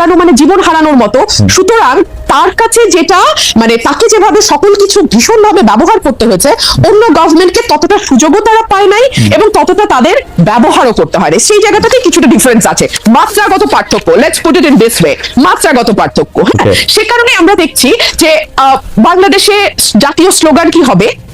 হারানো মানে জীবন হারানোর মতো। সুতরাং তার কাছে যেটা মানে তাকে যেভাবে সকল কিছু ভীষণ ভাবে ব্যবহার করতে হয়েছে অন্য গভর্নমেন্টকে ততটা সুযোগও তারা পায় নাই এবং ততটা তাদের ব্যবহারও করতে হয়। সেই জায়গাটাতে কিছুটা ডিফারেন্স আছে। মাত্রাগত পার্থক্য let's put it in this way মাত্রাগত পার্থক্য হ্যাঁ? সে কারণে আমরা দেখছি যে বাংলাদেশে জাতীয় স্লোগান কি হবে?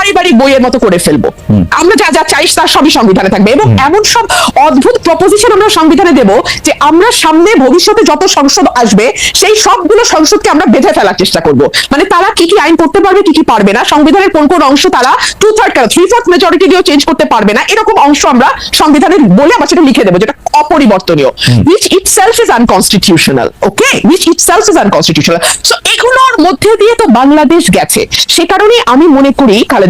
পারিবারিক বইয়ের মতো করে ফেলব। আমরা যা যা চাই তার সবই সংবিধানে থাকবে এবং এমন সব অদ্ভুত প্রপোজিশন আমরা সংবিধানে দেব যে আমরা সামনে ভবিষ্যতে যত সংসদ আসবে সেই সবগুলো সংসদকে আমরা বেঁধে ফেলার চেষ্টা করব। মানে তারা কি কি আইন করতে পারবে কি কি পারবে না সংবিধানের কোন কোন অংশ তারা two third three fourth majority দিয়েও চেঞ্জ করতে পারবে না এরকম অংশ আমরা সংবিধানে বলে আমরা সেটা লিখে দেবো যেটা অপরিবর্তনীয়। which itself is unconstitutional okay? which itself is unconstitutional so এগুলোর মধ্যে দিয়ে তো বাংলাদেশ গেছে। সে কারণে আমি মনে করি খালেদ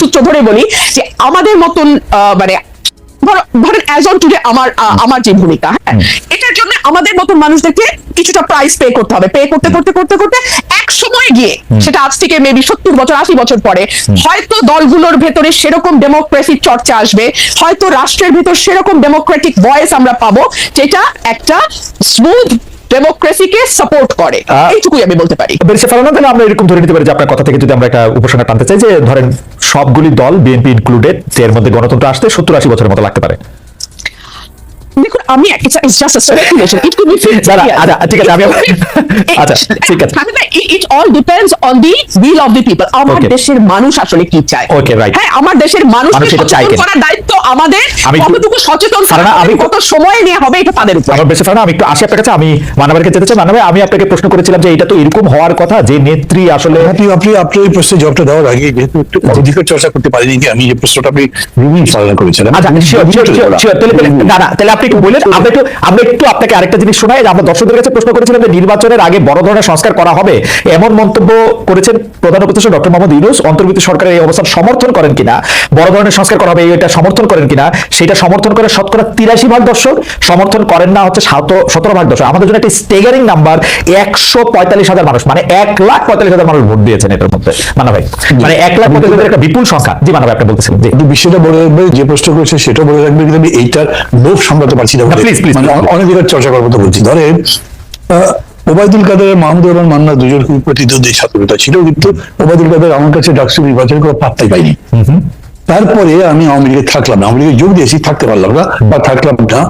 সূত্র ধরে বলি যে আমাদের মতন মানে ধরেন অ্যাজ অন টুডে আমার আমার যে ভূমিকা হ্যাঁ এটার জন্য আমাদের মতন মানুষদেরকে কিছুটা প্রাইস পে করতে হবে। পে করতে করতে করতে করতে এক সময় গিয়ে সেটা আজ থেকে মেবি সত্তর বছর আশি বছর পরে হয়তো দলগুলোর ভেতরে সেরকম ডেমোক্রেসির চর্চা আসবে হয়তো রাষ্ট্রের ভেতর সেরকম ডেমোক্রেটিক ভয়েস আমরা পাবো যেটা একটা স্মুথ ডেমোক্রেসিকে সাপোর্ট করে। এইটুকুই আমি বলতে পারি। বেরিয়ে ফেলানো তাহলে আমরা এরকম ধরে নিতে পারি যে আপনার কথা থেকে যদি আমরা একটা উপসংহার টানতে চাই যে ধরেন সবগুলি দল বিএনপি ইনক্লুডেড এর মধ্যে গণতন্ত্র আসতে সত্তর আশি বছরের মতো লাগতে পারে। আমি it's just a speculation it could be না, না, আচ্ছা, ঠিক আছে, আমি- আচ্ছা, ঠিক আছে। It all depends on the will of the people আমার Okay. দেশের মানুষ আসলে কি চায়? Okay, right. হ্যাঁ আমার দেশের মানুষকে মানুষ এটা চায় সচেতন কিনা? করার দায়িত্ব আমাদের। আমি একটু- কতটুকু সচেতন আমি- কত সময় নিয়ে হবে এটা তাদের উপর। আমার বেশি ফারানা আমি একটু আসি আপনার কাছে আমি মানবের কাছে যেতে চাই। মানবে আমি আপনাকে প্রশ্ন করেছিলাম যে এটা তো এরকম হওয়ার কথা যে নেত্রী আসলে আপনি আপনি আপনার এই প্রশ্নের জবাবটা দেওয়ার আগে যেহেতু একটু অধিকার চর্চা করতে পারিনি যে আমি যে প্রশ্নটা আপনি ফালনা করেছিলাম আচ্ছা শিওর শিওর তাহলে তাহলে- না না তাহলে আপনি একটু আমরা একটু আমরা একটু আপনাকে আরেকটা জিনিস শোনাই আমরা দর্শকদের কাছে প্রশ্ন করেছিলাম যে নির্বাচনের আগে বড় ধরনের সংস্কার করা হবে এমন মন্তব্য করেছেন প্রধান উপদেষ্টা ডক্টর মোহাম্মদ ইউনুস। সরকারের এই অবস্থান সমর্থন করেন কিনা? বড় ধরনের সংস্কার করা হবে, এটা সমর্থন করেন কিনা? সেটা সমর্থন করে শতকরা তিরাশি ভাগ দর্শক সমর্থন করেন না, হচ্ছে সতেরো ভাগ দর্শক। আমাদের জন্য একটি স্টেগারিং নাম্বার একশো পঁয়তাল্লিশ হাজার মানুষ মানে এক লাখ পঁয়তাল্লিশ হাজার মানুষ ভোট দিয়েছেন এটার মধ্যে। মানা ভাই মানে এক লাখ পঁয়তাল্লিশ হাজার একটা বিপুল সংখ্যা। জি মানা আপনি বলতেছিলেন। বিষয়টা বলে রাখবে যে প্রশ্ন করেছে, সেটা বলে রাখবে কিন্তু আমি এইটার লোভ সামলাতে পারছি না। মানে. অনেক বিরাট চর্চা করার কথা বলছি। ধরেন আহ, ওবায়দুল কাদের আর মাহমুদুর রহমান মান্না দুজন প্রতিদ্বন্দ্বী ছাত্রতা ছিল কিন্তু ওবায়দুল কাদের আমার কাছে ডাকসু নির্বাচন করে পাত্তাই পাইনি। তারপরে আমি আওয়ামী লীগে থাকলাম না। আওয়ামী লীগে যোগ দিয়েছি থাকতে পারলাম না বা থাকলাম না।